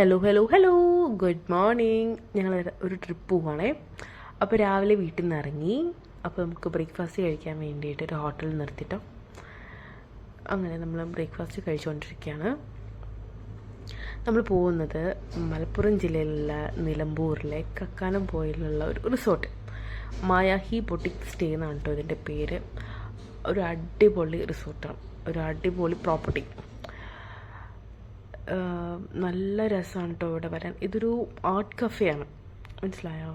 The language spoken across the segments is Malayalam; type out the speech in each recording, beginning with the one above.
Hello hello hello good morning ഞങ്ങൾ ഒരു ട്രിപ്പ് പോവാണേ. അപ്പോൾ രാവിലെ വീട്ടിൽ നിന്ന് ഇറങ്ങി. അപ്പോൾ നമുക്ക് ബ്രേക്ക്ഫാസ്റ്റ് കഴിക്കാൻ വേണ്ടിയിട്ട് ഒരു ഹോട്ടലിൽ നിർത്തിട്ടോ. അങ്ങനെ നമ്മൾ ബ്രേക്ക്ഫാസ്റ്റ് കഴിച്ചുകൊണ്ടിരിക്കുകയാണ് നമ്മൾ പോകുന്നത് മലപ്പുറം ജില്ലയിലുള്ള നിലമ്പൂരിലെ കക്കാനം പോയിലുള്ള ഒരു റിസോർട്ട് മായാഹി ബൊട്ടിക് സ്റ്റേ എന്നാണ് കേട്ടോ ഇതിന്റെ പേര്. ഒരു അടിപൊളി റിസോർട്ടാണ് ഒരു അടിപൊളി പ്രോപ്പർട്ടി നല്ല രസമാണ് കേട്ടോ ഇവിടെ വരാൻ. ഇതൊരു ആർട്ട് കഫേയാണ് മനസ്സിലായോ?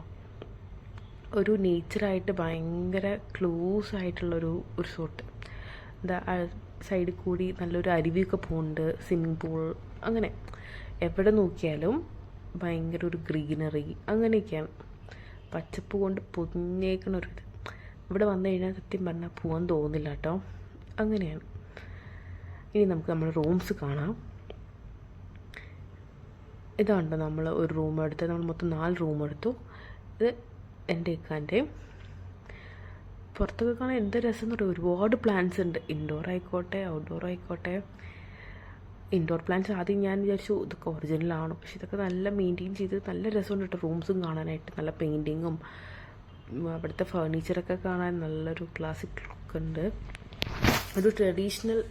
ഒരു നേച്ചറായിട്ട് ഭയങ്കര ക്ലോസ് ആയിട്ടുള്ളൊരു റിസോർട്ട് എന്താ സൈഡിൽ കൂടി നല്ലൊരു അരുവിയൊക്കെ പോകുന്നുണ്ട് സ്വിമ്മിങ് പൂൾ അങ്ങനെ. എവിടെ നോക്കിയാലും ഭയങ്കര ഒരു ഗ്രീനറി അങ്ങനെയൊക്കെയാണ്. പച്ചപ്പ് കൊണ്ട് പൊതിഞ്ഞേക്കണ ഒരു ഇത്. ഇവിടെ വന്നു കഴിഞ്ഞാൽ സത്യം പറഞ്ഞാൽ പോകാൻ തോന്നില്ല കേട്ടോ അങ്ങനെയാണ്. ഇനി നമുക്ക് നമ്മുടെ റൂംസ് കാണാം. ഇതാണ് നമ്മൾ ഒരു റൂം എടുത്ത് നമ്മൾ മൊത്തം നാല് റൂം എടുത്തു. ഇത് എന്റെ ഇക്കാന്റെയും. പുറത്തൊക്കെ കാണാൻ എന്ത് രസം എന്ന് ഒരുപാട് പ്ലാന്റ്സ് ഉണ്ട്. ഇൻഡോർ ആയിക്കോട്ടെ ഔട്ട്ഡോർ ആയിക്കോട്ടെ. ഇൻഡോർ പ്ലാന്റ്സ് ആദ്യം ഞാൻ വിചാരിച്ചു ഇതൊക്കെ ഒറിജിനലാണ് പക്ഷെ ഇതൊക്കെ നല്ല മെയിന്റെയിൻ ചെയ്ത് നല്ല രസമുണ്ട് കേട്ടോ റൂംസും കാണാനായിട്ട്. നല്ല പെയിന്റിങ്ങും അവിടുത്തെ ഫേർണിച്ചറൊക്കെ കാണാൻ നല്ലൊരു ക്ലാസിക് ലുക്ക് ഉണ്ട്. ഒരു ട്രഡീഷണൽ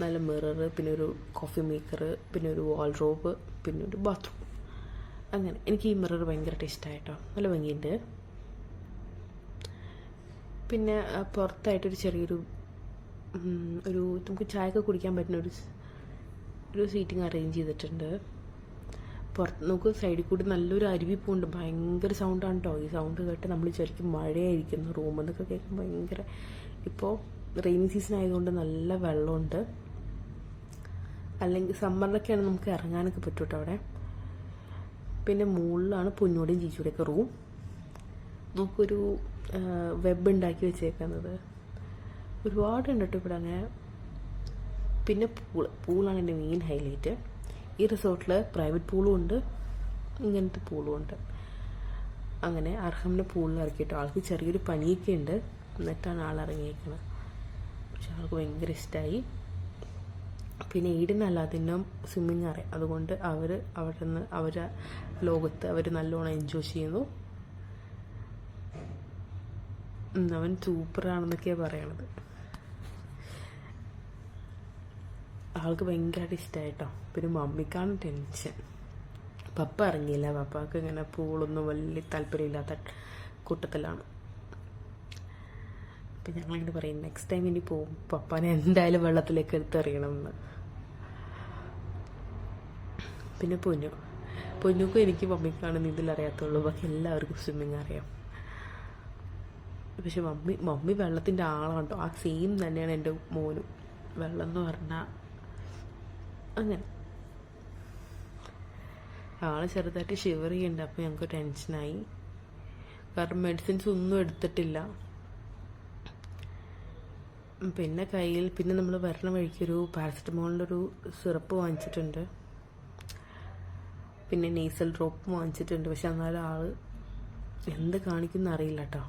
നല്ല മിറർ പിന്നെ ഒരു കോഫി മേക്കർ പിന്നെ ഒരു വാൾഡ്രോബ് പിന്നെ ഒരു ബാത്റൂം അങ്ങനെ. എനിക്ക് ഈ മിറർ ഭയങ്കരമായിട്ട് ഇഷ്ടമായിട്ടോ നല്ല ഭംഗിയുണ്ട്. പിന്നെ പുറത്തായിട്ടൊരു ചെറിയൊരു ഒരു നമുക്ക് ചായയൊക്കെ കുടിക്കാൻ പറ്റുന്ന ഒരു ഒരു സീറ്റിംഗ് അറേഞ്ച് ചെയ്തിട്ടുണ്ട്. പുറത്ത് നമുക്ക് സൈഡിൽ കൂടി നല്ലൊരു അരുവി പോകുന്നുണ്ട് ഭയങ്കര സൗണ്ടാണ് കേട്ടോ ഈ സൗണ്ട് കേട്ട് നമ്മൾ ശരിക്കും മഴയായിരിക്കുന്നു. റൂമെന്നൊക്കെ കേൾക്കുമ്പോൾ ഭയങ്കര ഇപ്പോൾ റെയിനി സീസൺ ആയതുകൊണ്ട് നല്ല വെള്ളമുണ്ട്. അല്ലെങ്കിൽ സമ്മറിലൊക്കെയാണ് നമുക്ക് ഇറങ്ങാനൊക്കെ പറ്റൂട്ടോ അവിടെ? പിന്നെ മുകളിലാണ് പൊന്നോടെയും ചീച്ചൂടെയൊക്കെ റൂം നമുക്കൊരു വെബ് ഉണ്ടാക്കി വെച്ചേക്കുന്നത്. ഒരുപാടുണ്ട് കേട്ടോ ഇവിടെ അങ്ങനെ. പിന്നെ പൂൾ പൂളാണ് എന്റെ മെയിൻ ഹൈലൈറ്റ് ഈ റിസോർട്ടിൽ പ്രൈവറ്റ് പൂളും ഉണ്ട് ഇങ്ങനത്തെ പൂളും ഉണ്ട്. അങ്ങനെ അർഹമിനെ പൂളിൽ ഇറക്കിയിട്ട് ആൾക്ക് ചെറിയൊരു പനിയൊക്കെ ഉണ്ട്. എന്നിട്ടാണ് ആൾ ഇറങ്ങിയേക്കുന്നത് പക്ഷെ ആൾക്ക് ഭയങ്കര ഇഷ്ടമായി പിന്നെ ഈടിനല്ലാതിനും സ്വിമ്മിങ് അറിയാം. അതുകൊണ്ട് അവർ അവിടെ നിന്ന് അവരെ ലോകത്ത് അവർ നല്ലോണം എൻജോയ് ചെയ്യുന്നു. അവൻ സൂപ്പറാണെന്നൊക്കെയാണ് പറയണത്. ആൾക്ക് ഭയങ്കരമായിട്ട് ഇഷ്ടമായിട്ടോ പിന്നെ മമ്മിക്കാണ് ടെൻഷൻ പപ്പ ഇറങ്ങിയില്ല. പപ്പാക്ക് ഇങ്ങനെ പൂളൊന്നും വലിയ താല്പര്യമില്ലാത്ത കൂട്ടത്തിലാണ്. അപ്പം ഞങ്ങളിങ്ങനെ പറയും നെക്സ്റ്റ് ടൈം ഇനി പോവും. പപ്പാനെ എന്തായാലും വെള്ളത്തിലേക്ക് എടുത്തെറിയണം എന്ന് പിന്നെ പൊന്നു. പൊന്നുക്കും എനിക്ക് മമ്മിക്കാണ് നീന്തൽ അറിയാത്തുള്ളൂ. ബാക്കി എല്ലാവർക്കും സ്വിമ്മിങ് അറിയാം. പക്ഷെ മമ്മി മമ്മി വെള്ളത്തിന്റെ ആളാണ് ആ സെയിം തന്നെയാണ് എന്റെ മോനും. വെള്ളം എന്ന് പറഞ്ഞാൽ അങ്ങനെ. ആൾ ചെറുതായിട്ട് ഷിവർ ചെയ്യുന്നുണ്ട് അപ്പോൾ ഞങ്ങൾക്ക് ടെൻഷനായി. കാരണം മെഡിസിൻസ് ഒന്നും എടുത്തിട്ടില്ല. പിന്നെ കയ്യിൽ പിന്നെ നമ്മൾ വരണ വഴിക്കൊരു പാരസെറ്റമോളിന്റെ ഒരു സിറപ്പ് വാങ്ങിച്ചിട്ടുണ്ട്. പിന്നെ നേസൽ ഡ്രോപ്പ് വാങ്ങിച്ചിട്ടുണ്ട്. പക്ഷെ എന്നാലും ആൾ എന്ത് കാണിക്കുന്ന അറിയില്ല കേട്ടോ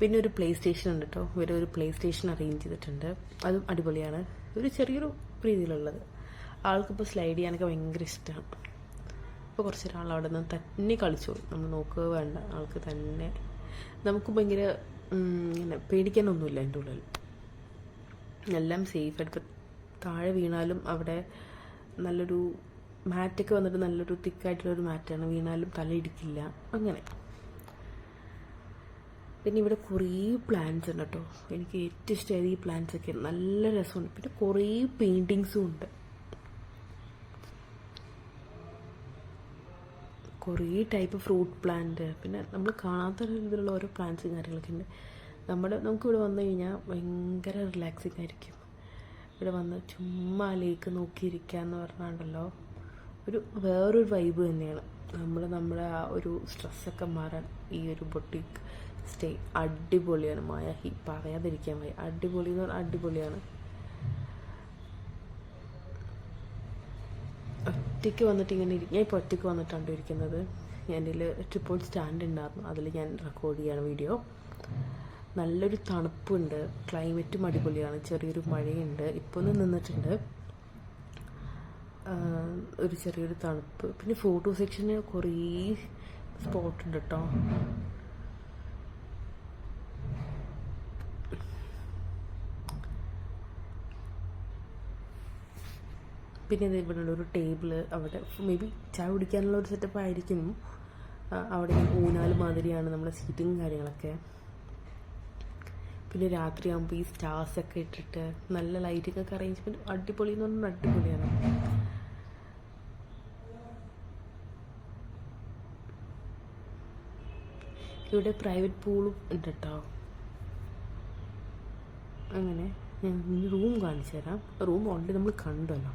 പിന്നെ ഒരു പ്ലേ സ്റ്റേഷൻ ഉണ്ട് കേട്ടോ ഇവരെ ഒരു പ്ലേ സ്റ്റേഷൻ അറേഞ്ച് ചെയ്തിട്ടുണ്ട്. അതും അടിപൊളിയാണ്. ഒരു ചെറിയൊരു രീതിയിലുള്ളത്. ആൾക്കിപ്പോൾ സ്ലൈഡ് ചെയ്യാനൊക്കെ ഭയങ്കര ഇഷ്ടമാണ് അപ്പോൾ കുറച്ച് നാൾ അവിടെ നിന്ന് തന്നെ കളിച്ചോളും. നമ്മൾ നോക്കുക വേണ്ട. ആൾക്ക് തന്നെ. നമുക്ക് ഭയങ്കര ഇങ്ങനെ പേടിക്കാനൊന്നുമില്ല എന്റെ ഉള്ളിൽ. എല്ലാം സേഫായിട്ട് ഇപ്പം താഴെ വീണാലും അവിടെ നല്ലൊരു മാറ്റൊക്കെ വന്നിട്ട് നല്ലൊരു തിക്കായിട്ടുള്ളൊരു മാറ്റാണ്. വീണാലും തലയിടിക്കില്ല അങ്ങനെ. പിന്നെ ഇവിടെ കുറേ പ്ലാന്റ്സ് ഉണ്ട് കേട്ടോ. എനിക്ക് ഏറ്റവും ഇഷ്ടമായത് ഈ പ്ലാന്റ്സ് ഒക്കെ നല്ല രസമുണ്ട്. പിന്നെ കുറേ പെയിന്റിങ്സും ഉണ്ട്. കുറേ ടൈപ്പ് ഫ്രൂട്ട് പ്ലാന്റ് പിന്നെ നമ്മൾ കാണാത്ത രീതിയിലുള്ള ഓരോ പ്ലാന്റ്സും കാര്യങ്ങളൊക്കെ ഉണ്ട് നമ്മുടെ നമുക്ക് ഇവിടെ വന്നു കഴിഞ്ഞാൽ ഭയങ്കര റിലാക്സിങ് ആയിരിക്കും. ഇവിടെ വന്ന് ചുമ്മാ ലേക്ക് നോക്കിയിരിക്കുക എന്ന് പറഞ്ഞാണ്ടല്ലോ ഒരു വേറൊരു വൈബ് തന്നെയാണ്. നമ്മൾ നമ്മുടെ ആ ഒരു സ്ട്രെസ്സൊക്കെ മാറാൻ ഈ ഒരു ബൊട്ടിക് സ്റ്റേ അടിപൊളിയാണ്. മായാഹി പറയാതിരിക്കാൻ വയ്യ. അടിപൊളി എന്ന് പറഞ്ഞാൽ അടിപൊളിയാണ്. ഒറ്റയ്ക്ക് വന്നിട്ട് ഇങ്ങനെ ഇരിക്കും ഞാൻ ഇപ്പോൾ ഒറ്റയ്ക്ക് വന്നിട്ടാണ് ഇരിക്കുന്നത്. ഞാൻ ഇതിൽ ട്രിപ്പോൾ സ്റ്റാൻഡ് ഉണ്ടായിരുന്നു. അതിൽ ഞാൻ റെക്കോർഡ് ചെയ്യാണ് വീഡിയോ നല്ലൊരു തണുപ്പുണ്ട്. ക്ലൈമറ്റും അടിപൊളിയാണ്. ചെറിയൊരു മഴയുണ്ട്. ഇപ്പോൾ ഒന്ന് നിന്നിട്ടുണ്ട്. ഒരു ചെറിയൊരു തണുപ്പ്. പിന്നെ ഫോട്ടോ സെക്ഷന് കുറേ സ്പോട്ട് ഉണ്ട് കേട്ടോ പിന്നെ ഇത് ഇവിടെ ഉള്ള ഒരു ടേബിൾ അവിടെ. മേ ബി ചായ കുടിക്കാനുള്ള ഒരു സെറ്റപ്പ് ആയിരിക്കും. അവിടെ ഊനാൽ മാതിരിയാണ് നമ്മുടെ സീറ്റിങ് കാര്യങ്ങളൊക്കെ. പിന്നെ രാത്രിയാകുമ്പോൾ ഈ സ്റ്റാർസ് ഒക്കെ ഇട്ടിട്ട് നല്ല ലൈറ്റിംഗ് ഒക്കെ അറേഞ്ച്മെന്റ് അടിപൊളി എന്ന് പറഞ്ഞാൽ അടിപൊളിയാണ്. ഇവിടെ പ്രൈവറ്റ് പൂളും ഉണ്ട് കേട്ടോ അങ്ങനെ ഞാൻ റൂം കാണിച്ചു തരാം. റൂം ഓൾറെഡി നമ്മൾ കണ്ടല്ലോ.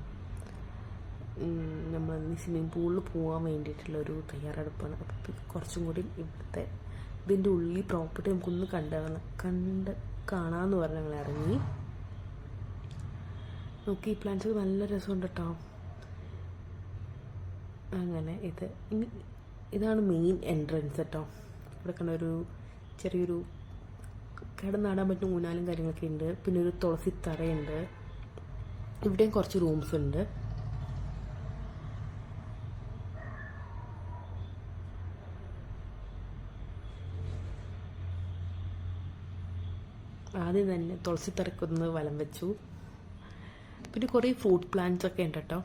നമ്മൾ സ്വിമ്മിങ് പൂളിൽ പോകാൻ വേണ്ടിയിട്ടുള്ള ഒരു തയ്യാറെടുപ്പാണ്. അപ്പം ഇത് കുറച്ചും കൂടി ഇവിടുത്തെ ഇതിന്റെ ഉള്ളിൽ പ്രോപ്പർട്ടി നമുക്കൊന്ന് കണ്ടാണ് കണ്ട് കാണാമെന്ന് പറഞ്ഞ് ഞങ്ങൾ ഇറങ്ങി. നോക്കി ഈ പ്ലാന്റ്സ് നല്ല രസമുണ്ട് കേട്ടോ അങ്ങനെ ഇത് ഇനി ഇതാണ് മെയിൻ എൻട്രൻസ് കേട്ടോ ഇവിടെ കണ്ട ഒരു ചെറിയൊരു കിടന്നാടാൻ പറ്റുന്ന ഊനാലും കാര്യങ്ങളൊക്കെ ഉണ്ട്. പിന്നെ ഒരു തുളസി തറയുണ്ട്. ഇവിടെയും കുറച്ച് റൂംസ് ഉണ്ട്. ആദ്യം തന്നെ തുളസി തറക്കുന്നത് വലം വെച്ചു. പിന്നെ കുറേ ഫ്രൂട്ട് പ്ലാന്റ്സ് ഒക്കെ ഉണ്ട് കേട്ടോ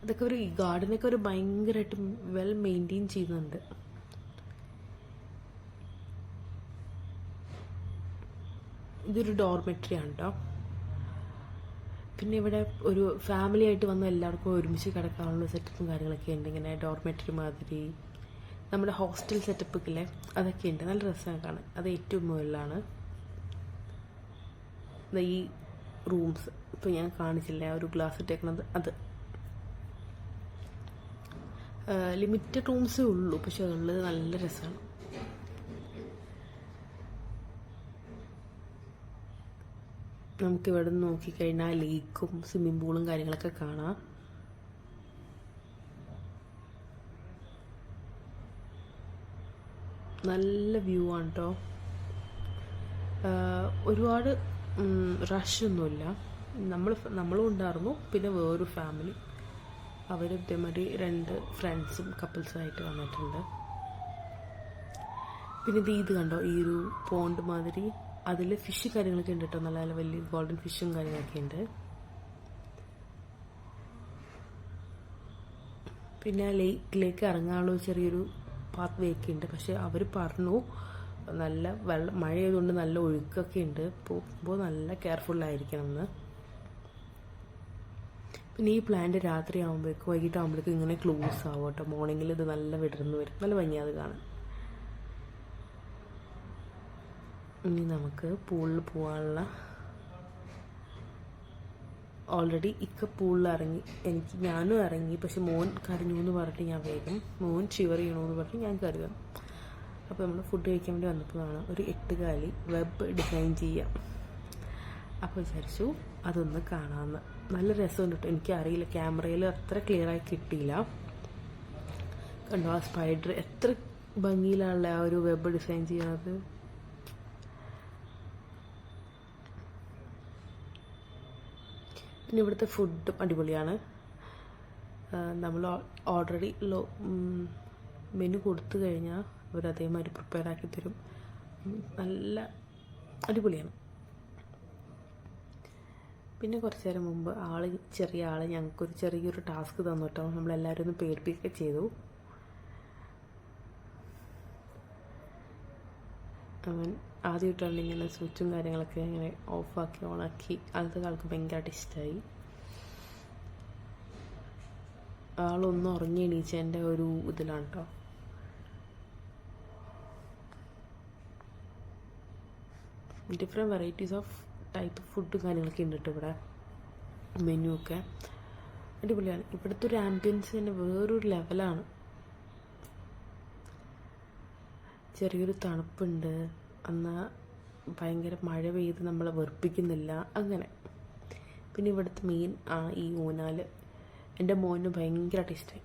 അതൊക്കെ ഒരു ഗാർഡനൊക്കെ ഒരു ഭയങ്കരമായിട്ട് വെൽ മെയിന്റെയിൻ ചെയ്യുന്നുണ്ട്. ഇതൊരു ഡോർമെട്രി ആണ് കേട്ടോ പിന്നെ ഇവിടെ ഒരു ഫാമിലി ആയിട്ട് വന്ന എല്ലാവർക്കും ഒരുമിച്ച് കിടക്കാനുള്ള സെറ്റപ്പും കാര്യങ്ങളൊക്കെ ഉണ്ട്. ഇങ്ങനെ ഡോർമെട്രി മാതിരി. നമ്മുടെ ഹോസ്റ്റൽ സെറ്റപ്പ് ഇല്ലേ അതൊക്കെ ഉണ്ട്. നല്ല രസമാണ് കാണാൻ. അത് ഏറ്റവും മുകളിലാണ്. ഈ റൂംസ് ഇപ്പോൾ ഞാൻ കാണിച്ചില്ല ഒരു ഗ്ലാസ് ഇട്ടേക്കണത്? അത്. ലിമിറ്റഡ് റൂംസേ ഉള്ളൂ. പക്ഷെ അതുള്ളത് നല്ല രസമാണ്. നമുക്ക് ഇവിടെ നിന്ന് നോക്കിക്കഴിഞ്ഞാൽ ലേക്കും സ്വിമ്മിംഗ് പൂളും കാര്യങ്ങളൊക്കെ കാണാം. നല്ല വ്യൂ ആണ് കേട്ടോ ഒരുപാട് റഷ് ഒന്നുമില്ല. നമ്മൾ നമ്മളും ഉണ്ടായിരുന്നു. പിന്നെ വേറൊരു ഫാമിലി അവർ ഇതേമാതിരി രണ്ട് ഫ്രണ്ട്സും കപ്പിൾസുമായിട്ട് വന്നിട്ടുണ്ട്. പിന്നെ ഇത് ഇത് കണ്ടോ? ഈ ഒരു പോണ്ട് മാതിരി. അതിൽ ഫിഷ് കാര്യങ്ങളൊക്കെ ഉണ്ട് കേട്ടോ നല്ല നല്ല വലിയ ഗോൾഡൻ ഫിഷും കാര്യങ്ങളൊക്കെ ഉണ്ട്. പിന്നെ ലേക്കിലേക്ക് ഇറങ്ങാനുള്ള ചെറിയൊരു പാത്ത് വേ ഒക്കെ ഉണ്ട് പക്ഷെ അവർ പറഞ്ഞു നല്ല വെള്ളം മഴ ആയതുകൊണ്ട് നല്ല ഒഴുക്കൊക്കെ ഉണ്ട് പോകുമ്പോൾ നല്ല കെയർഫുൾ ആയിരിക്കണം എന്ന് പിന്നെ ഈ പ്ലാന്റ് രാത്രി ആകുമ്പോഴേക്കും വൈകിട്ട് ആകുമ്പോഴേക്കും ഇങ്ങനെ ക്ലോസ് ആവും കേട്ടോ മോർണിംഗിൽ ഇത് നല്ല വിടർന്ന് വരും. നല്ല ഭംഗിയാത് കാണാൻ. ഇനി നമുക്ക് പൂളിൽ പോകാനുള്ള ഓൾറെഡി ഇക്ക പൂളിൽ ഇറങ്ങി. എനിക്ക് ഞാനും ഇറങ്ങി. പക്ഷെ മോൻ കരഞ്ഞു എന്ന് പറഞ്ഞിട്ട് ഞാൻ വേഗം മോൻ ഷിവർ ചെയ്യണമെന്ന് പറഞ്ഞിട്ട് ഞാൻ കരുതാം. അപ്പോൾ നമ്മൾ ഫുഡ് കഴിക്കാൻ വേണ്ടി വന്നപ്പോഴാണ് ഒരു എട്ടുകാലി വെബ് ഡിസൈൻ ചെയ്യാം. അപ്പോൾ വിചാരിച്ചു അതൊന്ന് കാണാമെന്ന് നല്ല രസമുണ്ട് കേട്ടോ എനിക്കറിയില്ല. ക്യാമറയിൽ അത്ര ക്ലിയർ ആയി കിട്ടിയില്ല. കണ്ടോ ആ സ്പൈഡർ എത്ര ഭംഗിയിലുള്ള ആ ഒരു വെബ് ഡിസൈൻ ചെയ്യണത് പിന്നെ ഇവിടുത്തെ ഫുഡും അടിപൊളിയാണ്. നമ്മൾ ഓൾറെഡി ലോ മെനു കൊടുത്തു കഴിഞ്ഞാൽ അവർ അതേമാതിരി പ്രിപ്പയർ ആക്കി തരും. നല്ല അടിപൊളിയാണ്. പിന്നെ കുറച്ച് നേരം മുമ്പ് ആൾ ചെറിയ ആൾ ഞങ്ങൾക്കൊരു ചെറിയൊരു ടാസ്ക് തന്നു കേട്ടോ. നമ്മളെല്ലാവരും ഒന്ന് പേടിപ്പിക്കുക ചെയ്തു. അവൻ ആദ്യമായിട്ടാണ് ഇങ്ങനെ സ്വിച്ചും കാര്യങ്ങളൊക്കെ ഇങ്ങനെ ഓഫാക്കി ഓണാക്കി. അതൊക്കെ ആൾക്ക് ഭയങ്കരമായിട്ട് ഇഷ്ടമായി ആളൊന്ന് ഉറങ്ങി എണീച്ചതിന്റെ ഒരു ഇതിലാണ് കേട്ടോ different varieties of type food കാര്യങ്ങളൊക്കെ ഉണ്ട് കേട്ടോ ഇവിടെ. മെനു ഒക്കെ. അടിപൊളിയാണ്. ഇവിടുത്തെ ഒരു ആംബിയൻസ് തന്നെ വേറൊരു ലെവലാണ് ചെറിയൊരു തണുപ്പുണ്ട്. എന്നാൽ ഭയങ്കര മഴ പെയ്ത് നമ്മളെ വെറുപ്പിക്കുന്നില്ല അങ്ങനെ. പിന്നെ ഇവിടുത്തെ മെയിൻ ആ ഈ ഊനാൽ എന്റെ മോന് ഭയങ്കരമായിട്ട് ഇഷ്ടമായി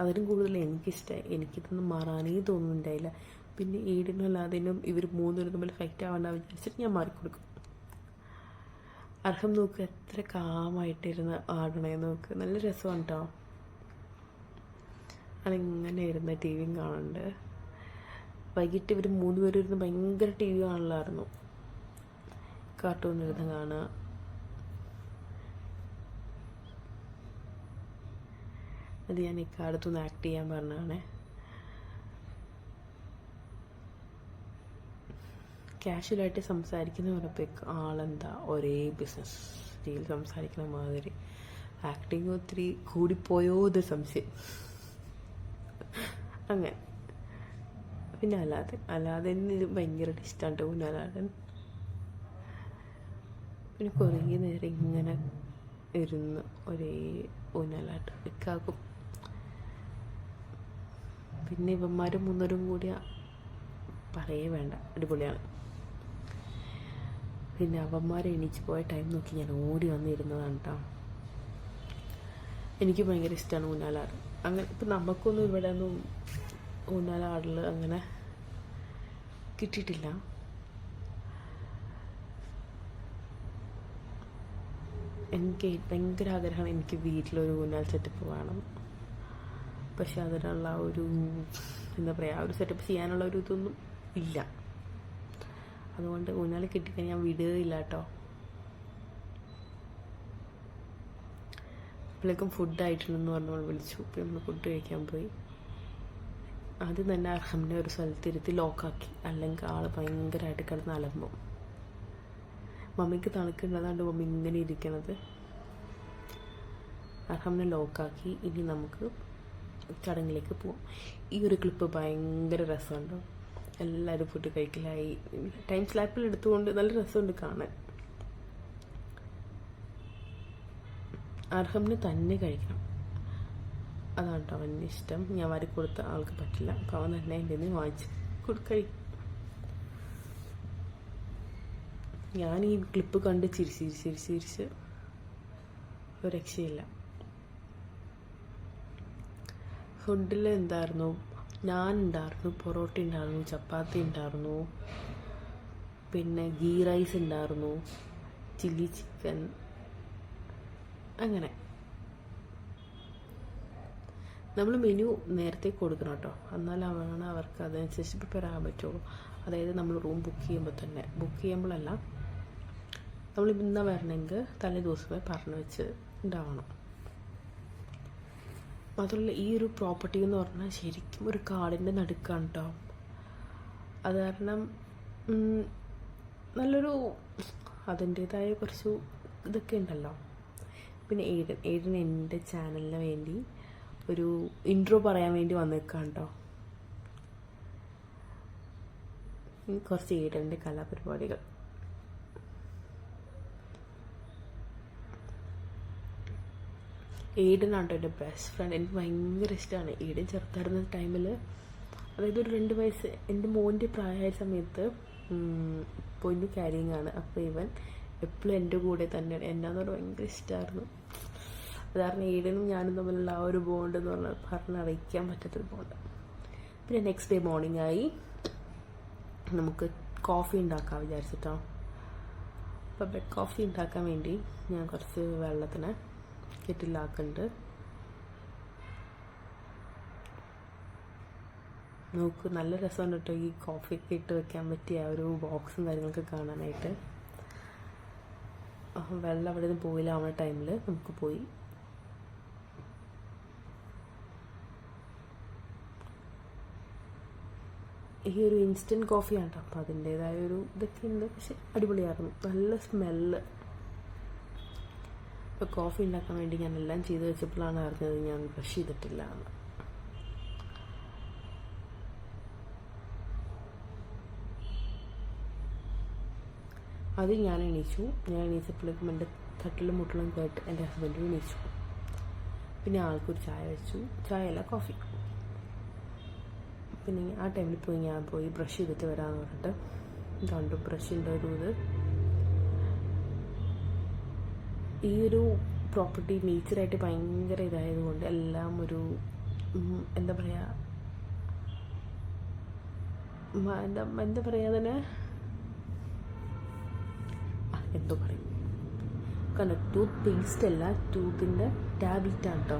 അതിലും കൂടുതൽ എനിക്കിഷ്ടമായി എനിക്കിതൊന്നും മാറാനേ തോന്നുന്നുണ്ടായില്ല. പിന്നെ ഈടിനും അല്ലാതിനും ഇവർ മൂന്നുപേരും തമ്മിൽ ഫൈറ്റ് ആവണ്ട വിചാരിച്ചിട്ട് ഞാൻ മാറിക്കൊടുക്കും അർഹം നോക്ക് എത്ര കാമായിട്ടിരുന്ന് ആടണേ നോക്ക്. നല്ല രസമാണ് കേട്ടോ അതിങ്ങനെ ഇരുന്ന് ടി വിയും കാണുന്നുണ്ട് വൈകിട്ട് ഇവർ മൂന്ന് പേരും ഇരുന്ന് ഭയങ്കര ടി വി കാണലായിരുന്നു. കാർട്ടൂൺ ഇരുന്ന് കാണുക. അത് ഞാൻ ഇക്കാലത്തൊന്ന് ആക്ട് ചെയ്യാൻ പറഞ്ഞതാണേ. കാഷ്വലായിട്ട് സംസാരിക്കുന്ന പറഞ്ഞപ്പോഴേക്ക് ആളെന്താ? ഒരേ ബിസിനസ് രീതിയിൽ സംസാരിക്കുന്ന മാതിരി. ആക്ടിങ് ഒത്തിരി കൂടിപ്പോയോ ഇത് സംശയം. അങ്ങനെ. പിന്നെ അല്ലാതെ അല്ലാതെ എനിക്ക് ഭയങ്കര ഇഷ്ടമാണ് പിന്നെ അലാദൻ പിന്നെ കുറേ നേരം ഇങ്ങനെ ഇരുന്ന് ഒരേ ഊഞ്ഞാലാട്ട് ഇക്കാക്കും. പിന്നെ ഇവന്മാരും മൂന്നരും കൂടി പറയേ വേണ്ട അടിപൊളിയാണ്. പിന്നെ അവന്മാരെ എണീച്ച് പോയ ടൈം നോക്കി ഞാൻ ഓടി വന്നിരുന്നതാണ് കേട്ടോ എനിക്ക് ഭയങ്കര ഇഷ്ടമാണ് ഊഞ്ഞാലാട് അങ്ങനെ ഇപ്പം നമുക്കൊന്നും ഇവിടെ ഒന്നും ഊഞ്ഞാലാടിൽ അങ്ങനെ കിട്ടിയിട്ടില്ല. എനിക്ക് ഭയങ്കര ആഗ്രഹമാണ് എനിക്ക് വീട്ടിലൊരു ഊന്നാൽ സെറ്റപ്പ് വേണം. പക്ഷെ അതിനുള്ള ഒരു എന്താ പറയുക ഒരു സെറ്റപ്പ് ചെയ്യാനുള്ള ഒരു ഇതൊന്നും ഇല്ല. അതുകൊണ്ട് ഊന്നാൽ കിട്ടിക്കഴിഞ്ഞാൽ ഞാൻ വിടുകയില്ല കേട്ടോ. അപ്പോഴേക്കും ഫുഡ് ആയിട്ടുണ്ടെന്ന് പറഞ്ഞ് വിളിച്ചു. പിന്നെ ഫുഡ് കഴിക്കാൻ പോയി. ആദ്യം തന്നെ അർഹമിനെ ഒരു സ്ഥലത്തിരുത്തി ലോക്കാക്കി. അല്ലെങ്കിൽ ആൾ ഭയങ്കരമായിട്ട് കിടന്ന് അലമ്പും. മമ്മിക്ക് തണുക്കുള്ളതാണ്ട് മമ്മി ഇങ്ങനെ ഇരിക്കണത്. അർഹമിനെ ലോക്കാക്കി. ഇനി നമുക്ക് ചടങ്ങിലേക്ക് പോവാം. ഈ ഒരു ക്ലിപ്പ് ഭയങ്കര രസമുണ്ടോ. എല്ലാവരും ഫുഡ് കഴിക്കലായി. ടൈം സ്ലാപ്പിൽ എടുത്തുകൊണ്ട് നല്ല രസമുണ്ട് കാണാൻ. അർഹമിന് തന്നെ കഴിക്കണം. അതാണ് കേട്ടോ അവന്റെ ഇഷ്ടം. ഞാൻ വരി കൊടുത്ത ആൾക്ക് പറ്റില്ല. അപ്പോൾ അവൻ തന്നെ എന്റെ വാങ്ങിച്ച് കൊടുക്കായി. ഞാൻ ഈ ക്ലിപ്പ് കണ്ട് ചിരിച്ച് ചിരിച്ച് ചിരിച്ച് ഒരു രക്ഷയില്ല. ഫുഡിൽ എന്തായിരുന്നു? ഞാൻ ഉണ്ടായിരുന്നു. പൊറോട്ട ഉണ്ടായിരുന്നു. ചപ്പാത്തി ഉണ്ടായിരുന്നു. പിന്നെ ഗീ റൈസ് ഉണ്ടായിരുന്നു. ചില്ലി ചിക്കൻ അങ്ങനെ. നമ്മൾ മെനു നേരത്തെ കൊടുക്കണം കേട്ടോ. എന്നാലാണ് അവർക്ക് അതനുസരിച്ച് പ്രിപ്പയർ ആകാൻ പറ്റുള്ളൂ. അതായത് നമ്മൾ റൂം ബുക്ക് ചെയ്യുമ്പോൾ തന്നെ. ബുക്ക് ചെയ്യുമ്പോഴല്ല നമ്മൾ ഇന്ന വരണമെങ്കിൽ തലേ ദിവസമേ പറഞ്ഞു വെച്ച് ഉണ്ടാവണം. മാത്രമല്ല ഈ ഒരു പ്രോപ്പർട്ടി എന്ന് പറഞ്ഞാൽ ശരിക്കും ഒരു കാടിന്റെ നടുക്കാണ് കേട്ടോ അത് കാരണം നല്ലൊരു അതിന്റേതായ കുറച്ച് ഇതൊക്കെ ഉണ്ടല്ലോ. പിന്നെ ഏഡൻ ഏഡൻ എന്റെ ചാനലിന് വേണ്ടി ഒരു ഇൻട്രോ പറയാൻ വേണ്ടി വന്നേക്കാണ് കേട്ടോ കുറച്ച് ഏടന്റെ കലാപരിപാടികൾ. ഏഡനാണ് എന്റെ ബെസ്റ്റ് ഫ്രണ്ട് എനിക്ക് ഭയങ്കര ഇഷ്ടമാണ് ഏടൻ ചെറുതായിരുന്ന ടൈമിൽ അതായത് ഒരു രണ്ട് വയസ്സ് എന്റെ മോന്റെ പ്രായമായ സമയത്ത് പൊന്നു കാര്യങ്ങളാണ് ആണ്. അപ്പോൾ ഇവൻ എപ്പോഴും എന്റെ കൂടെ തന്നെയാണ്. പറഞ്ഞാൽ ഭയങ്കര ഇഷ്ടമായിരുന്നു അത് കാരണം ഏഡനും ഞാനും തമ്മിലുള്ള ആ ഒരു ബോണ്ട് എന്ന് പറഞ്ഞാൽ പറഞ്ഞറിയിക്കാൻ പറ്റാത്തൊരു ബോണ്ട് പിന്നെ നെക്സ്റ്റ് ഡേ മോർണിംഗ് ആയി. നമുക്ക് കോഫി ഉണ്ടാക്കാൻ വിചാരിച്ചിട്ടോ. അപ്പോൾ ബെഡ് കോഫി ഉണ്ടാക്കാൻ വേണ്ടി ഞാൻ കുറച്ച് വെള്ളത്തിന് കെറ്റിലാക്കുന്നുണ്ട് നമുക്ക് നല്ല രസമുണ്ട് കേട്ടോ ഈ കോഫിയൊക്കെ ഇട്ട് വെക്കാൻ പറ്റിയ ഒരു ബോക്സും കാര്യങ്ങളൊക്കെ കാണാനായിട്ട്. വെള്ളം അവിടെ നിന്ന് പോയില്ല ആവുന്ന ടൈമിൽ നമുക്ക് പോയി. ഈ ഒരു ഇൻസ്റ്റന്റ് കോഫിയാണ് അപ്പോൾ അതിന്റേതായ ഒരു ഇതൊക്കെ ഉണ്ട്. പക്ഷെ അടിപൊളിയായിരുന്നു. നല്ല സ്മെല്ല് ഇപ്പോൾ കോഫി ഉണ്ടാക്കാൻ വേണ്ടി ഞാൻ എല്ലാം ചെയ്ത് വെച്ചപ്പോഴാണ് അറിഞ്ഞത് ഞാൻ ബ്രഷ് ചെയ്തിട്ടില്ല എന്ന്. അത് ഞാൻ എണീച്ചു. ഞാൻ എണീച്ചപ്പോഴേക്കും എന്റെ തട്ടിലും മുട്ടിലും കേട്ട് എന്റെ ഹസ്ബൻഡ് എണീച്ചു. പിന്നെ ആൾക്കൊരു ചായ വെച്ചു. ചായ അല്ല കോഫി പിന്നെ ആ ടൈമിൽ പോയി ഞാൻ പോയി ബ്രഷ് ചെയ്തിട്ട് വരാമെന്ന് പറഞ്ഞിട്ട് ബ്രഷ് ബ്രഷിന്റെ ഒരു ഇത്. ഈ ഒരു പ്രോപ്പർട്ടി നേച്ചറായിട്ട് ഭയങ്കര ഇതായതുകൊണ്ട് എല്ലാം ഒരു എന്താ പറയുക എന്താ എന്താ പറയുക അതിന്? എന്തോ പറയും. കാരണം ടൂത്ത് പേസ്റ്റ് അല്ല ടൂത്തിന്റെ ടാബ്ലറ്റ് ആണ് കേട്ടോ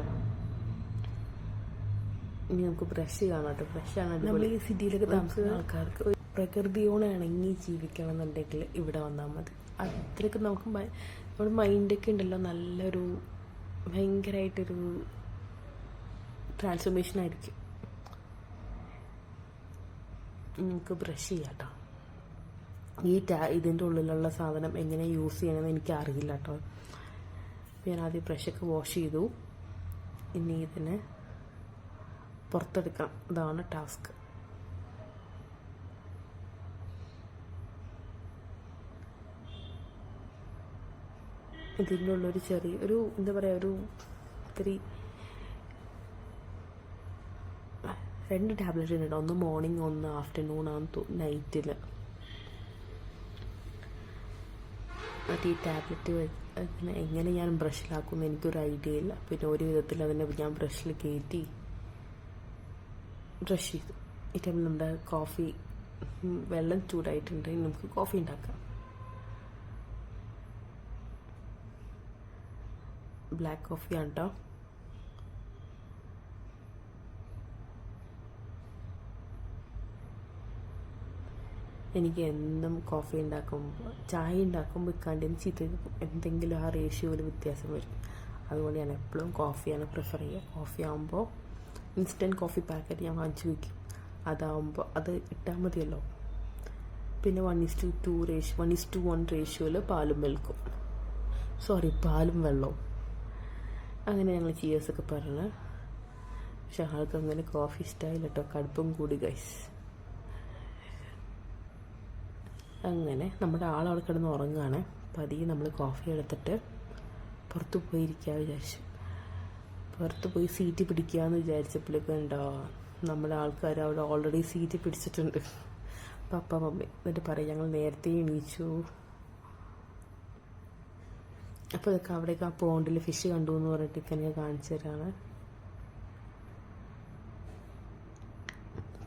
ഇനി നമുക്ക് ബ്രഷ് കാണാം കേട്ടോ ബ്രഷാണ് നമ്മൾ ഈ സിറ്റിയിലൊക്കെ താമസിക്കുന്ന ആൾക്കാർക്ക് പ്രകൃതിയോട് ഇണങ്ങി ജീവിക്കണം എന്നുണ്ടെങ്കിൽ ഇവിടെ വന്നാൽ മതി. അത്രയ്ക്ക് നമുക്ക് നമ്മുടെ മൈൻഡൊക്കെ ഉണ്ടല്ലോ നല്ലൊരു ഭയങ്കരമായിട്ടൊരു ട്രാൻസ്ഫോർമേഷൻ ആയിരിക്കും. നമുക്ക് ബ്രഷ് ചെയ്യാം കേട്ടോ ഈ ടാ ഇതിന്റെ ഉള്ളിലുള്ള സാധനം എങ്ങനെ യൂസ് ചെയ്യണമെന്ന് എനിക്ക് അറിയില്ല കേട്ടോ ഞാൻ ആദ്യം ബ്രഷൊക്കെ വാഷ് ചെയ്തു. ഇനി ഇതിനെ പുറത്തെടുക്കണം. അതാണ് ടാസ്ക്. ഇതിന്റെ ഉള്ളൊരു ചെറിയ ഒരു എന്താ പറയുക ഒരു ഇത്തിരി രണ്ട് ടാബ്ലറ്റ് ഉണ്ട് ഒന്ന് മോർണിംഗ് ഒന്ന് ആഫ്റ്റർനൂൺ ആണ് നൈറ്റിൽ മറ്റേ ഈ ടാബ്ലറ്റ് എങ്ങനെ ഞാൻ ബ്രഷിലാക്കുമെന്ന് എനിക്കൊരു ഐഡിയ ഇല്ല. പിന്നെ ഒരു വിധത്തിൽ അതിനെ ഞാൻ ബ്രഷിൽ കയറ്റി ബ്രഷ് ചെയ്തു. ഈ നമ്മുടെ കോഫി വെള്ളം ചൂടായിട്ടുണ്ട്. നമുക്ക് കോഫി ഉണ്ടാക്കാം. ബ്ലാക്ക് കോഫി കേട്ടോ എനിക്ക് എന്നും കോഫി ഉണ്ടാക്കുമ്പോൾ ചായ ഉണ്ടാക്കുമ്പോൾ ഇക്കാണ്ടിന് ചീത്ത എന്തെങ്കിലും ആ റേഷ്യോയിൽ വ്യത്യാസം വരും. അതുകൊണ്ട് ഞാൻ എപ്പോഴും കോഫിയാണ് പ്രിഫർ ചെയ്യുക. കോഫി ആകുമ്പോൾ ഇൻസ്റ്റന്റ് കോഫി പാക്കറ്റ് ഞാൻ വാങ്ങിച്ചു വയ്ക്കും അതാവുമ്പോൾ അത് ഇട്ടാൽ മതിയല്ലോ. പിന്നെ one is two two ratio one is two one റേഷ്യോയിൽ പാലും മിൽക്കും സോറി പാലും വെള്ളവും. അങ്ങനെ ഞങ്ങൾ ചിയേഴ്സൊക്കെ പറഞ്ഞ്. പക്ഷെ ആൾക്ക് അങ്ങനെ കോഫി ഇഷ്ടമായില്ല കേട്ടോ കടുപ്പം കൂടി ഗൈസ് അങ്ങനെ നമ്മുടെ ആളവിടെ കിടന്ന് ഉറങ്ങുകയാണ് പതിയെ നമ്മൾ കോഫി എടുത്തിട്ട് പുറത്ത് പോയിരിക്കുക വിചാരിച്ചു. പുറത്ത് പോയി സീറ്റ് പിടിക്കാമെന്ന് വിചാരിച്ചപ്പോഴേക്കും ഉണ്ടോ നമ്മുടെ ആൾക്കാർ അവിടെ ഓൾറെഡി സീറ്റ് പിടിച്ചിട്ടുണ്ട്. പപ്പ മമ്മി എന്നിട്ട് പറയും ഞങ്ങൾ നേരത്തെ എണീച്ചു. അപ്പോൾ ഇതൊക്കെ അവിടേക്ക് ആ പോണ്ടിൽ ഫിഷ് കണ്ടു എന്ന് പറഞ്ഞിട്ട് ഇക്കനെ കാണിച്ചു തരാണ്.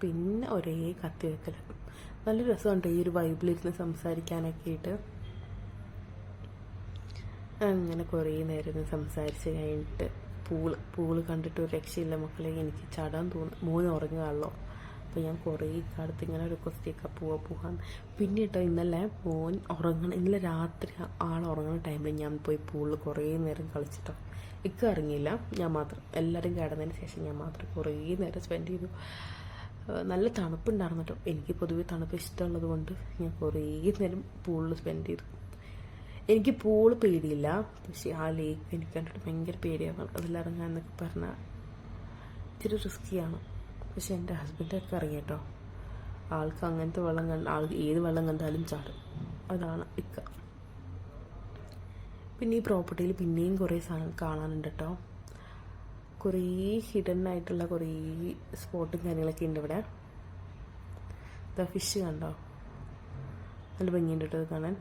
പിന്നെ ഒരേ കത്തി വെക്കൽ നല്ല രസമുണ്ട് ഈ ഒരു വൈബിലിരുന്ന് സംസാരിക്കാനൊക്കെ ആയിട്ട്. അങ്ങനെ കുറേ നേരം സംസാരിച്ച് കഴിഞ്ഞിട്ട് പൂൾ പൂൾ കണ്ടിട്ട് ഒരു രക്ഷയില്ല മക്കളെ. എനിക്ക് ചടാൻ തോന്നും മോൻ ഉറങ്ങുകയാണല്ലോ. അപ്പോൾ ഞാൻ കുറേ കാലത്ത് ഇങ്ങനെ റിക്വസ്റ്റ് ചെയ്യൊക്കെ പോവാ പോകാൻ പിന്നെ കേട്ടോ ഇന്നലെ മോൻ ഉറങ്ങണം ഇന്നലെ രാത്രി ആൾ ഉറങ്ങുന്ന ടൈമിൽ ഞാൻ പോയി പൂളിൽ കുറേ നേരം കളിച്ചിട്ടോ. ഇക്ക ഇറങ്ങിയില്ല ഞാൻ മാത്രം എല്ലാവരും കിടന്നതിന് ശേഷം ഞാൻ മാത്രം കുറേ നേരം സ്പെൻഡ് ചെയ്തു. നല്ല തണുപ്പുണ്ടായിരുന്നു കേട്ടോ. എനിക്ക് പൊതുവേ തണുപ്പ് ഇഷ്ടമുള്ളത് കൊണ്ട് ഞാൻ കുറേ നേരം പൂളിൽ സ്പെൻഡ് ചെയ്തു. എനിക്ക് പൂൾ പേടിയില്ല. പക്ഷേ ആ ലേക്ക് എനിക്ക് കണ്ടിട്ട് ഭയങ്കര പേടിയാണ് അതിലിറങ്ങാൻ എന്നൊക്കെ പറഞ്ഞാൽ ഇച്ചിരി റിസ്ക്കിയാണ് പക്ഷെ എന്റെ ഹസ്ബൻഡൊക്കെ അറിയാം കേട്ടോ. ആൾക്ക് അങ്ങനത്തെ വെള്ളം കണ്ട ആൾ ഏത് വെള്ളം കണ്ടാലും ചാടും. അതാണ് ഇക്ക. പിന്നെ ഈ പ്രോപ്പർട്ടിയിൽ പിന്നെയും കുറേ സാധനം കാണാനുണ്ട് കേട്ടോ. കുറേ ഹിഡൻ ആയിട്ടുള്ള കുറേ സ്പോട്ടും കാര്യങ്ങളൊക്കെ ഉണ്ട് ഇവിടെ. ഫിഷ് കണ്ടോ? നല്ല ഭംഗിയുണ്ട് കേട്ടോ അത് കാണാൻ.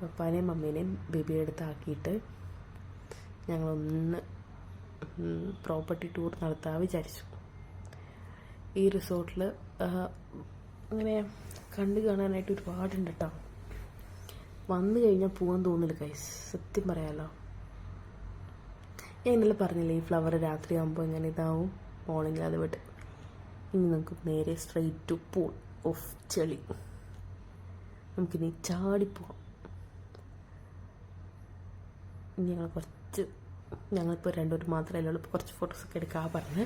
പപ്പാനെയും മമ്മീനെയും ബേബിയുടെ അടുത്ത് ആക്കിയിട്ട് ഞങ്ങളൊന്ന് പ്രോപ്പർട്ടി ടൂർ നടത്താൻ വിചാരിച്ചു. ഈ റിസോർട്ടിൽ അങ്ങനെ കണ്ടു കാണാനായിട്ട് ഒരുപാടുണ്ട് കേട്ടോ വന്നു കഴിഞ്ഞാൽ പോകാൻ തോന്നില്ല കൈസ് സത്യം പറയാലോ. ഞാൻ ഇന്നലെ പറഞ്ഞില്ലേ ഈ ഫ്ലവർ രാത്രി ആകുമ്പോൾ ഇങ്ങനെ ഇതാവും മോർണിംഗിൽ അത് വിട്ട്. ഇനി നമുക്ക് നേരെ സ്ട്രെയിറ്റ് ടു പൂൾ ഓഫ് ചെളി. നമുക്കിനി ചാടിപ്പോവാം ഇനി ഞങ്ങൾ കുറച്ച് ഞങ്ങളിപ്പോൾ രണ്ടുപേർ മാത്രമല്ല ഉള്ളൂ. ഇപ്പോൾ കുറച്ച് ഫോട്ടോസൊക്കെ എടുക്കാൻ പറഞ്ഞ്.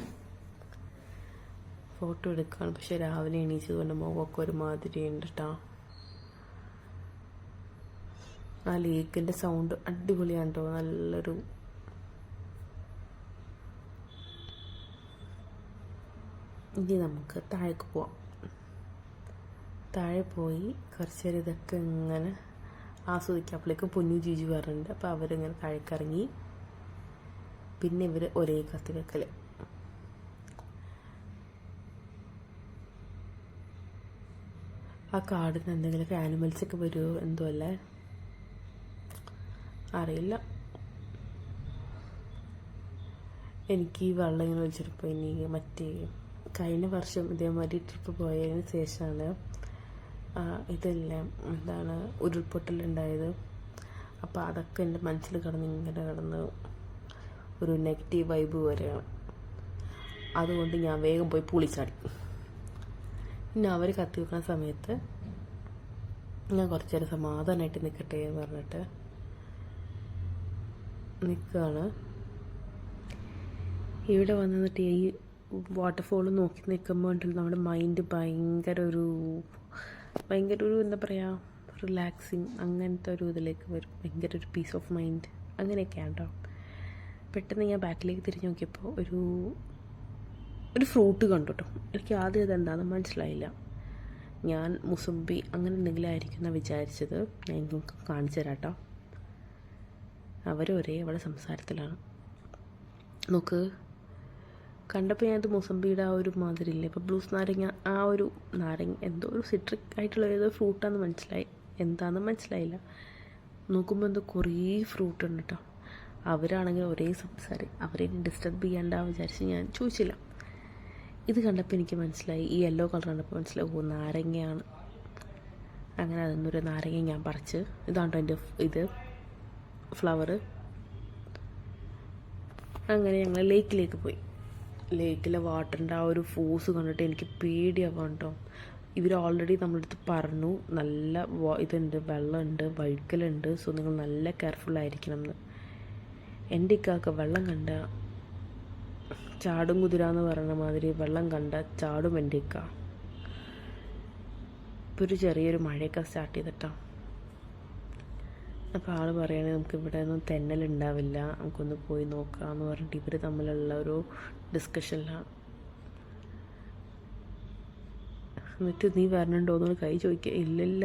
ഫോട്ടോ എടുക്കുകയാണ് പക്ഷെ രാവിലെ എണീച്ചത് കൊണ്ട് മുഖമൊക്കെ ഒരുമാതിരി ഉണ്ട് കേട്ടോ ആ ലേക്കിന്റെ സൗണ്ട് അടിപൊളിയാണ് കേട്ടോ നല്ലൊരു ഇനി നമുക്ക് താഴേക്ക് പോവാം. താഴെ പോയി കുറച്ചേരം ഇതൊക്കെ ഇങ്ങനെ ആസ്വദിക്കാം അപ്പോഴേക്കും പൊന്നു ജീജു പറഞ്ഞിട്ടുണ്ട്. അപ്പോൾ അവരിങ്ങനെ കഴക്കിറങ്ങി പിന്നെ ഇവർ ഒരേ കത്തി വെക്കൽ ആ കാടിന് എന്തെങ്കിലുമൊക്കെ ആനിമൽസൊക്കെ വരുമോ എന്തോ അല്ലേ? അറിയില്ല. എനിക്ക് ഈ വെള്ളം ഇങ്ങനെ ഒഴിച്ചപ്പോൾ ഇനി മറ്റേ കഴിഞ്ഞ വർഷം ഇതേമാതിരി ട്രിപ്പ് പോയതിന് ശേഷമാണ് ഇതല്ലേ എന്താണ് ഉരുൾപൊട്ടലുണ്ടായത്? അപ്പോൾ അതൊക്കെ എന്റെ മനസ്സിൽ കിടന്ന് ഇങ്ങനെ കിടന്ന് ഒരു നെഗറ്റീവ് വൈബ് വരെയാണ്. അതുകൊണ്ട് ഞാൻ വേഗം പോയി പുളിച്ചാടി പിന്നെ അവർ കത്തി വെക്കുന്ന സമയത്ത് ഞാൻ കുറച്ച് നേരം സമാധാനമായിട്ട് നിൽക്കട്ടെ എന്ന് പറഞ്ഞിട്ട് നിൽക്കുകയാണ് ഇവിടെ വന്നിട്ട് ഈ വാട്ടർഫോൾ നോക്കി നിൽക്കുമ്പോൾ നമ്മുടെ മൈൻഡ് ഭയങ്കര ഒരു ഭയങ്കര ഒരു എന്താ പറയുക റിലാക്സിങ് അങ്ങനത്തെ ഒരു ഇതിലേക്ക് വരും. ഭയങ്കര ഒരു പീസ് ഓഫ് മൈൻഡ് അങ്ങനെയൊക്കെയാണ് കേട്ടോ പെട്ടെന്ന് ഞാൻ ബാക്കിലേക്ക് തിരിഞ്ഞു നോക്കിയപ്പോൾ ഒരു ഒരു ഫ്രൂട്ട് കണ്ടു കേട്ടോ എനിക്ക് ആദ്യം അതെന്താണെന്ന് മനസ്സിലായില്ല. ഞാൻ മുസംബി അങ്ങനെ എന്തെങ്കിലും ആയിരിക്കും എന്നാണ് വിചാരിച്ചത്. ഞാൻ നിങ്ങൾക്ക് കാണിച്ചു തരാം കേട്ടോ അവരൊരേ അവളെ സംസാരത്തിലാണ്. നോക്ക് കണ്ടപ്പോൾ ഞാനത് മുസംബിയുടെ ആ ഒരു മാതിരി ഇല്ലേ ഇപ്പോൾ ബ്ലൂസ് നാരങ്ങ ആ ഒരു നാരങ്ങ എന്തോ ഒരു സിട്രിക് ആയിട്ടുള്ള ഏതോ ഫ്രൂട്ടാന്ന് മനസ്സിലായി. എന്താണെന്ന് മനസ്സിലായില്ല. നോക്കുമ്പോൾ എന്തോ കുറേ ഫ്രൂട്ട് ഉണ്ട് കേട്ടോ അവരാണെങ്കിൽ ഒരേ സംസാരം. അവരെ ഡിസ്റ്റർബ് ചെയ്യണ്ട വിചാരിച്ച് ഞാൻ ചോദിച്ചില്ല. ഇത് കണ്ടപ്പോൾ എനിക്ക് മനസ്സിലായി. ഈ യെല്ലോ കളർ കണ്ടപ്പോൾ മനസ്സിലായി. ഓ നാരങ്ങയാണ്. അങ്ങനെ അതൊന്നൊരു നാരങ്ങ ഞാൻ പറിച്ച്. ഇതാണ്ടോ എന്റെ ഇത് ഫ്ലവറ് അങ്ങനെ ഞങ്ങൾ ലേക്കിലേക്ക് പോയി. ലേക്കിലെ വാട്ടറിന്റെ ആ ഒരു ഫോഴ്സ് കണ്ടിട്ട് എനിക്ക് പേടിയാവാൻ കേട്ടോ ഇവർ ഓൾറെഡി നമ്മളടുത്ത് പറഞ്ഞു നല്ല ഇതുണ്ട് വെള്ളമുണ്ട് വഴുക്കലുണ്ട് സോ നിങ്ങൾ നല്ല കെയർഫുൾ ആയിരിക്കണം എന്ന് എന്റെ ഇക്കാക്ക് വെള്ളം കണ്ട ചാടും കുതിര എന്ന് പറയുന്ന മാതിരി വെള്ളം കണ്ട ചാടും എന്റെ ഇക്ക. ഇപ്പോൾ ഒരു ചെറിയൊരു മഴയൊക്കെ സ്റ്റാർട്ട് ചെയ്തിട്ടാ. അപ്പോൾ ആൾ പറയണേ നമുക്ക് ഇവിടെ ഒന്നും തെന്നലുണ്ടാവില്ല നമുക്കൊന്ന് പോയി നോക്കാമെന്ന് പറഞ്ഞിട്ട് ഇവർ തമ്മിലുള്ള ഒരു ഡിസ്കഷനിലാണ് എന്നിട്ട് നീ വരണുണ്ടോ? എന്നോട് കൈ ചോദിക്കുക ഇല്ലില്ല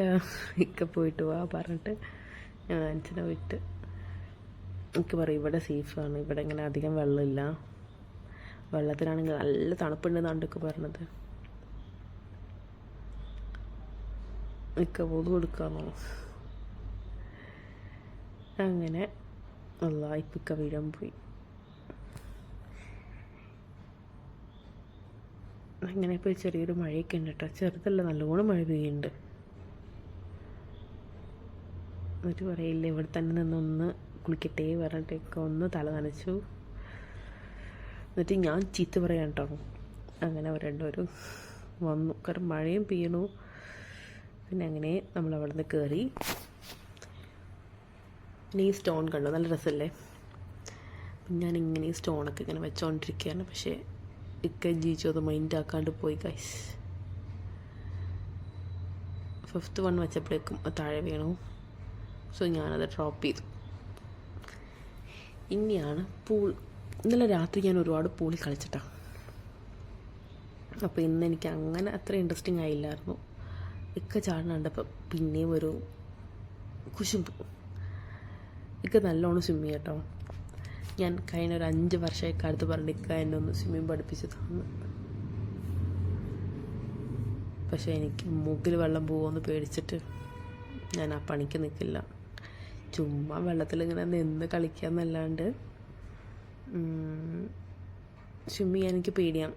ഇക്ക പോയിട്ട് വാ പറഞ്ഞിട്ട് ഞാൻ അഞ്ചിനെ വിട്ട് എനിക്ക് പറയും ഇവിടെ സേഫാണ് ഇവിടെ ഇങ്ങനെ അധികം വെള്ളമില്ല. വെള്ളത്തിനാണെങ്കിൽ നല്ല തണുപ്പുണ്ടെന്നാണ് ഒക്കെ പറഞ്ഞത്. ഇക്ക പോത് കൊടുക്കാമോ അങ്ങനെ അല്ല വീഴാൻ പോയി. അങ്ങനെ ഇപ്പോൾ ചെറിയൊരു മഴയൊക്കെ ഉണ്ട് കേട്ടോ ചെറുതല്ല നല്ലോണം മഴ പെയ്യുന്നുണ്ട്. എന്നിട്ട് പറയില്ല ഇവിടെ തന്നെ നിന്നൊന്ന് കുളിക്കട്ടെ പറഞ്ഞിട്ടൊക്കെ ഒന്ന് തല നനച്ചു. എന്നിട്ട് ഞാൻ ചീത്ത പറയാൻ കേട്ടോ അങ്ങനെ അവർ വന്നു. കാരണം മഴയും പെയ്യണു. പിന്നെ അങ്ങനെ നമ്മൾ അവിടെ നിന്ന് കയറി പിന്നെ ഈ സ്റ്റോൺ കണ്ടു? നല്ല രസമല്ലേ ഞാൻ ഇങ്ങനെ ഈ സ്റ്റോണൊക്കെ ഇങ്ങനെ വെച്ചോണ്ടിരിക്കുകയാണ്. പക്ഷേ ഇക്ക ജീവിച്ചു അത് മൈൻഡ് ആക്കാണ്ട് പോയി ഗൈസ് ഫിഫ്ത്ത് വൺ വെച്ചപ്പോഴേക്കും താഴെ വീണു. സോ ഞാനത് ഡ്രോപ്പ് ചെയ്തു. ഇനിയാണ് പൂൾ ഇന്നലെ രാത്രി ഞാൻ ഒരുപാട് പൂളിൽ കളിച്ചിട്ടാ. അപ്പോൾ ഇന്ന് എനിക്ക് അങ്ങനെ അത്ര ഇൻട്രസ്റ്റിംഗ് ആയില്ലായിരുന്നു. ഇക്ക ചാടണ കണ്ടപ്പോൾ പിന്നെയും ഒരു കുശുമ്പ്. ഇക്ക നല്ലോണം സ്വിമ്മ് കേട്ടോ ഞാൻ കഴിഞ്ഞ ഒരു അഞ്ച് വർഷമായി കാലത്ത് പറഞ്ഞ് ഇക്ക എന്നെ ഒന്ന് സ്വിമ്മിങ് പഠിപ്പിച്ച് തന്നു. പക്ഷേ എനിക്ക് മൂക്കിൽ വെള്ളം പോകുമെന്ന് പേടിച്ചിട്ട് ഞാൻ ആ പണിക്ക് നിൽക്കില്ല ചുമ്മാ വെള്ളത്തിൽ ഇങ്ങനെ നിന്ന് കളിക്കുക എന്നല്ലാണ്ട് സ്വിമ്മ് ചെയ്യാൻ എനിക്ക് പേടിയാണ്.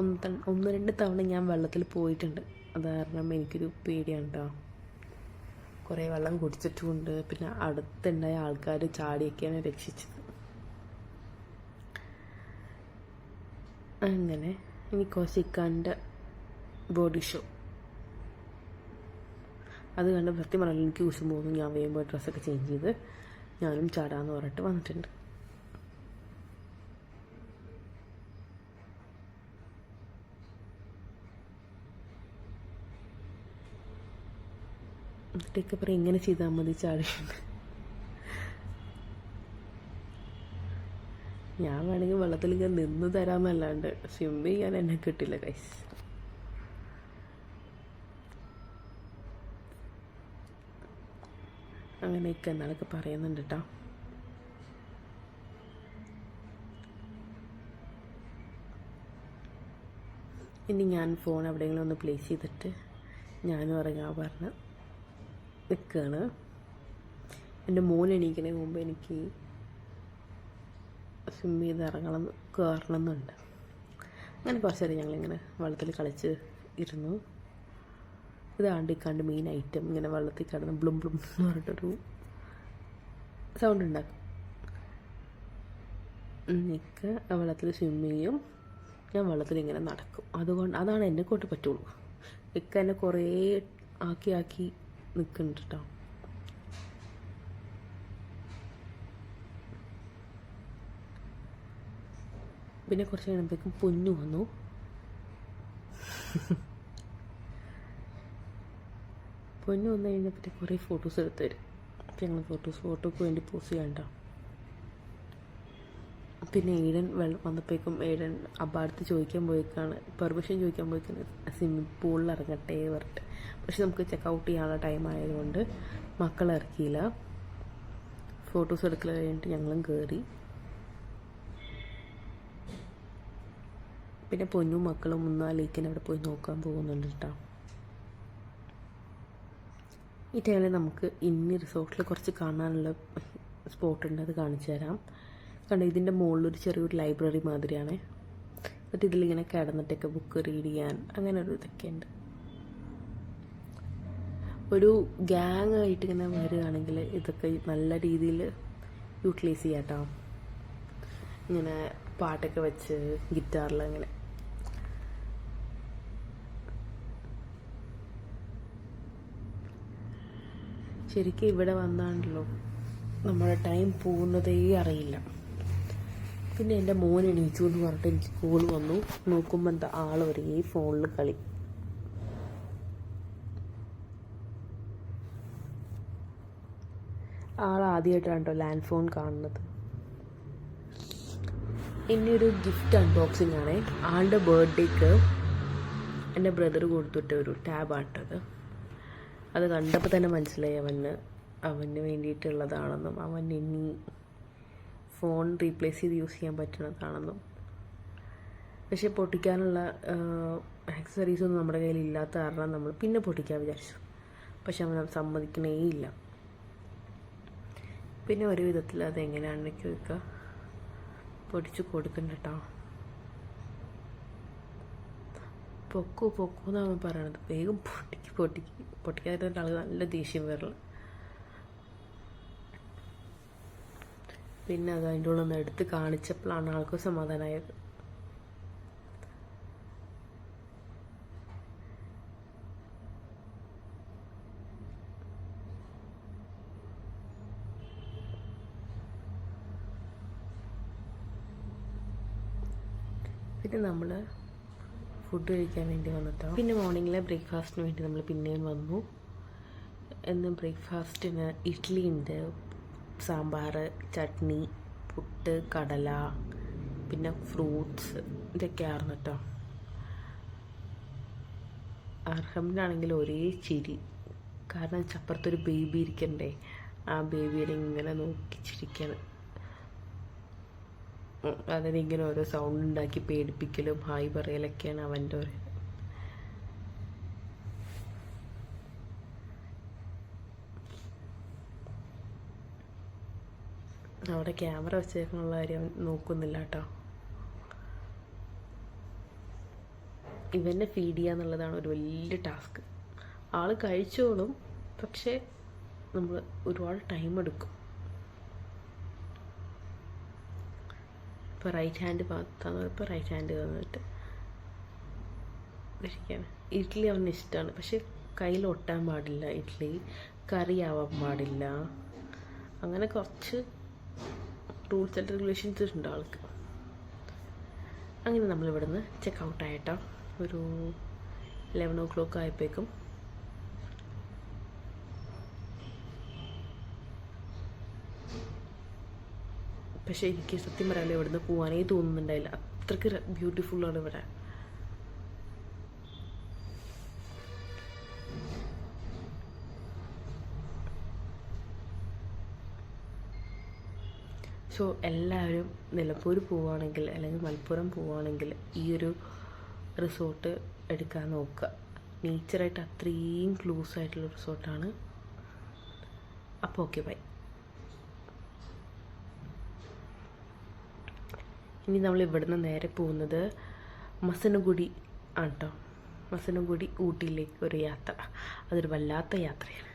ഒന്ന് ഒന്ന് രണ്ട് തവണ ഞാൻ വെള്ളത്തിൽ പോയിട്ടുണ്ട്. അത് കാരണം എനിക്കൊരു പേടിയാണ് കേട്ടോ കുറേ വെള്ളം കുടിച്ചിട്ടുമുണ്ട്. പിന്നെ അടുത്തുണ്ടായ ആൾക്കാർ ചാടിയൊക്കെയാണ് രക്ഷിച്ചത്. അങ്ങനെ ഇനി കോശിക്കാന്റെ ബോഡി ഷോ അത് കണ്ട് സത്യം പറഞ്ഞാൽ എനിക്ക് കുശും ഞാൻ വേഗം ഡ്രസ്സൊക്കെ ചേഞ്ച് ചെയ്ത് ഞാനും ചാടാന്ന് പറഞ്ഞിട്ട് വന്നിട്ടുണ്ട്. എന്നിട്ടൊക്കെ പറയും ഇങ്ങനെ ചെയ്താൽ മതി ചാടിയുണ്ട് ഞാൻ വേണമെങ്കിൽ വെള്ളത്തിൽ ഇങ്ങനെ നിന്ന് തരാമെന്നല്ലാണ്ട് സ്വിം ചെയ്യാൻ എന്നെ കിട്ടില്ല കൈസ് അങ്ങനെയൊക്കെ എന്നാളൊക്കെ പറയുന്നുണ്ട് കേട്ടോ ഇനി ഞാൻ ഫോൺ എവിടെയെങ്കിലും ഒന്ന് പ്ലേസ് ചെയ്തിട്ട് ഞാനും ഇറങ്ങാൻ പറഞ്ഞ് നിൽക്കുകയാണ് എന്റെ മോൻ എണീക്കണേ മുമ്പ് എനിക്ക് സ്വിമ്മ് ചെയ്ത് ഇറങ്ങണം എന്ന് കയറണം എന്നുണ്ട് അങ്ങനെ കുറച്ച് നേരം ഞങ്ങളിങ്ങനെ വെള്ളത്തിൽ കളിച്ച് ഇരുന്നു. ഇതാണ്ട് ഈ കണ്ട് മെയിൻ ഐറ്റം ഇങ്ങനെ വെള്ളത്തിൽ കിടന്ന് ബ്ലും ബ്ലും എന്ന് പറഞ്ഞിട്ടൊരു സൗണ്ട് ഉണ്ടാക്കും. നിൽക്ക് വെള്ളത്തിൽ സ്വിമ്മ് ചെയ്യും. ഞാൻ വെള്ളത്തിൽ ഇങ്ങനെ നടക്കും. അതുകൊണ്ട് അതാണ് എന്നെ കൊണ്ട് പറ്റുള്ളൂ. ഇക്ക എന്നെ കുറേ ആക്കി ആക്കി നിൽക്കുന്നുണ്ട് കേട്ടോ പിന്നെ കുറച്ച് കഴിയുമ്പോഴേക്കും പൊന്നു വന്നു. പൊന്നു വന്നു കഴിഞ്ഞപ്പോൾ കുറേ ഫോട്ടോസ് എടുത്തു തരും. ഞങ്ങൾ ഫോട്ടോസ് ഫോട്ടോക്ക് വേണ്ടി പോസ്റ്റ് ചെയ്യണ്ട പിന്നെ വെള്ളം വന്നപ്പോഴേക്കും ഏഴൻ അബ്ബാടുത്ത് ചോദിക്കാൻ പോയിക്കാണ്. പെർമിഷൻ ചോദിക്കാൻ പോയിക്കാണ്. സ്വിമ്മിംഗ് പൂളിൽ ഇറങ്ങട്ടെ പറഞ്ഞിട്ട്. പക്ഷെ നമുക്ക് ചെക്കൗട്ട് ചെയ്യാനുള്ള ടൈം ആയതുകൊണ്ട് മക്കൾ ഇറക്കിയില്ല. ഫോട്ടോസ് എടുക്കൽ കഴിഞ്ഞിട്ട് ഞങ്ങളും കയറി പിന്നെ പൊന്നും മക്കളും ഒന്നാ ലേക്കിന് അവിടെ പോയി നോക്കാൻ പോകുന്നുണ്ട് കേട്ടോ ഈ ടൈമിൽ നമുക്ക് ഇനി റിസോർട്ടിൽ കുറച്ച് കാണാനുള്ള സ്പോട്ടുണ്ട് അത് കാണിച്ചു തരാം കണ്ടോ ഇതിന്റെ മുകളിലൊരു ചെറിയൊരു ലൈബ്രറി മാതിരിയാണ്. എന്നിട്ട് ഇതിലിങ്ങനെ കിടന്നിട്ടൊക്കെ ബുക്ക് റീഡ് ചെയ്യാൻ അങ്ങനെ ഒരു ഇതൊക്കെ ഉണ്ട് ഒരു ഗ്യാങ് ആയിട്ട് ഇങ്ങനെ വരികയാണെങ്കിൽ ഇതൊക്കെ നല്ല രീതിയിൽ യൂട്ടിലൈസ് ചെയ്യാം കേട്ടോ ഇങ്ങനെ പാട്ടൊക്കെ വെച്ച് ഗിറ്റാറിൽ അങ്ങനെ. ശരിക്കും ഇവിടെ വന്നാണല്ലോ. നമ്മുടെ ടൈം പോകുന്നതേ അറിയില്ല. പിന്നെ എന്റെ മോൻ എണീച്ചു എന്ന് പറഞ്ഞിട്ട് എനിക്ക് കോൾ വന്നു. നോക്കുമ്പോൾ എന്താ ആൾ ഒരേ ഫോണിൽ കളി. ആൾ ആദ്യമായിട്ടാണ്ടോ ലാൻഡ് ഫോൺ കാണുന്നത്. ഇനി ഒരു ഗിഫ്റ്റ് അൺബോക്സിംഗ് ആണ്. ആളുടെ ബർത്ത്ഡേക്ക് എന്റെ ബ്രദർ കൊടുത്തിട്ട് ഒരു ടാബാട്ടത് അത് കണ്ടപ്പോൾ തന്നെ മനസ്സിലായി അവന് അവന് വേണ്ടിയിട്ടുള്ളതാണെന്നും അവൻ ഇനി ഫോൺ റീപ്ലേസ് ചെയ്ത് യൂസ് ചെയ്യാൻ പറ്റുന്നതാണെന്നും പക്ഷെ പൊട്ടിക്കാനുള്ള ആക്സസറീസ് ഒന്നും നമ്മുടെ കയ്യിൽ ഇല്ലാത്ത കാരണം നമ്മൾ പിന്നെ പൊട്ടിക്കാൻ വിചാരിച്ചു. പക്ഷെ അവൻ സമ്മതിക്കണേ ഇല്ല. പിന്നെ ഒരു വിധത്തിൽ അത് എങ്ങനെയാണെന്ന് ചോദിക്കുക പൊടിച്ചു കൊടുക്കണ്ട കേട്ടോ പൊക്കു പൊക്കു എന്നാണ് പറയണത്. വേഗം പൊട്ടിക്ക് പൊട്ടിക്ക്. പൊട്ടിക്കാതിരുന്നിട്ട് ആൾക്ക് നല്ല ദേഷ്യം വരൽ. പിന്നെ അത് അതിന്റെ ഉള്ളിൽ നിന്ന് എടുത്ത് കാണിച്ചപ്പോഴാണ് ആൾക്ക് സമാധാനമായത്. പിന്നെ നമ്മൾ ഫുഡ് കഴിക്കാൻ വേണ്ടി വന്നിട്ടോ? പിന്നെ മോർണിംഗിലെ ബ്രേക്ക്ഫാസ്റ്റിന് വേണ്ടി നമ്മൾ പിന്നെയും വന്നു. എന്ന് ബ്രേക്ക്ഫാസ്റ്റിന് ഇഡ്ഡലി ഉണ്ട്. സാമ്പാർ ചട്നി പുട്ട് കടല പിന്നെ ഫ്രൂട്ട്സ് ഇതൊക്കെയായിരുന്നു കേട്ടോ. അർഹമിനാണെങ്കിൽ ഒരേ ചിരി. കാരണം ചപ്പുറത്തൊരു ബേബി ഇരിക്കണ്ടേ? ആ ബേബിയെ ഇങ്ങനെ നോക്കി ചിരിക്കണം. അതിനിങ്ങനെ ഓരോ സൗണ്ട് ഉണ്ടാക്കി പേടിപ്പിക്കലും ഹായ് പറയലൊക്കെയാണ് അവന്റെ ഒരു അവിടെ ക്യാമറ വെച്ചേക്കാനുള്ള കാര്യം നോക്കുന്നില്ല കേട്ടോ. ഇവനെ ഫീഡ് ചെയ്യുക എന്നുള്ളതാണ് ഒരു വലിയ ടാസ്ക് ആൾ കഴിച്ചോളും പക്ഷേ നമ്മൾ ഒരുപാട് ടൈം എടുക്കും. ഇപ്പോൾ റൈറ്റ് ഹാൻഡ് ഇപ്പോൾ റൈറ്റ് ഹാൻഡ് തന്നിട്ട് കഴിക്കാണ് ഇഡ്ഡലി അവന് ഇഷ്ടമാണ് പക്ഷെ കയ്യിൽ ഒട്ടാൻ പാടില്ല ഇഡ്ഡലി കറിയാവാൻ പാടില്ല. അങ്ങനെ കുറച്ച് റൂൾസ് ആൻഡ് റെഗുലേഷൻസ് ഉണ്ട് ആൾക്ക്. അങ്ങനെ നമ്മൾ നിന്ന് ചെക്ക് ഔട്ട് ആയിട്ടോ. ഒരു ലെവൻ ഓ ക്ലോക്ക് ആയപ്പോഴേക്കും പക്ഷേ എനിക്ക് സത്യം പറയാമല്ലോ ഇവിടുന്ന് പോകാനേ തോന്നുന്നുണ്ടായില്ല. അത്രയ്ക്ക് ബ്യൂട്ടിഫുള്ളാണ് ഇവിടെ. സോ എല്ലാവരും നിലമ്പൂർ പോവുകയാണെങ്കിൽ അല്ലെങ്കിൽ മലപ്പുറം പോവുകയാണെങ്കിൽ ഈ ഒരു റിസോർട്ട് എടുക്കാൻ നോക്കുക. നേച്ചറായിട്ട് അത്രയും ക്ലോസ് ആയിട്ടുള്ള റിസോർട്ടാണ്. അപ്പോൾ ഓക്കെ ബൈ ഇനി നമ്മൾ ഇവിടുന്ന് നേരെ പോകുന്നത് മസനഗുഡി ആണ് കേട്ടോ മസനഗുഡി ഊട്ടിയിലേക്ക് ഒരു യാത്ര. അതൊരു വല്ലാത്ത യാത്രയാണ്.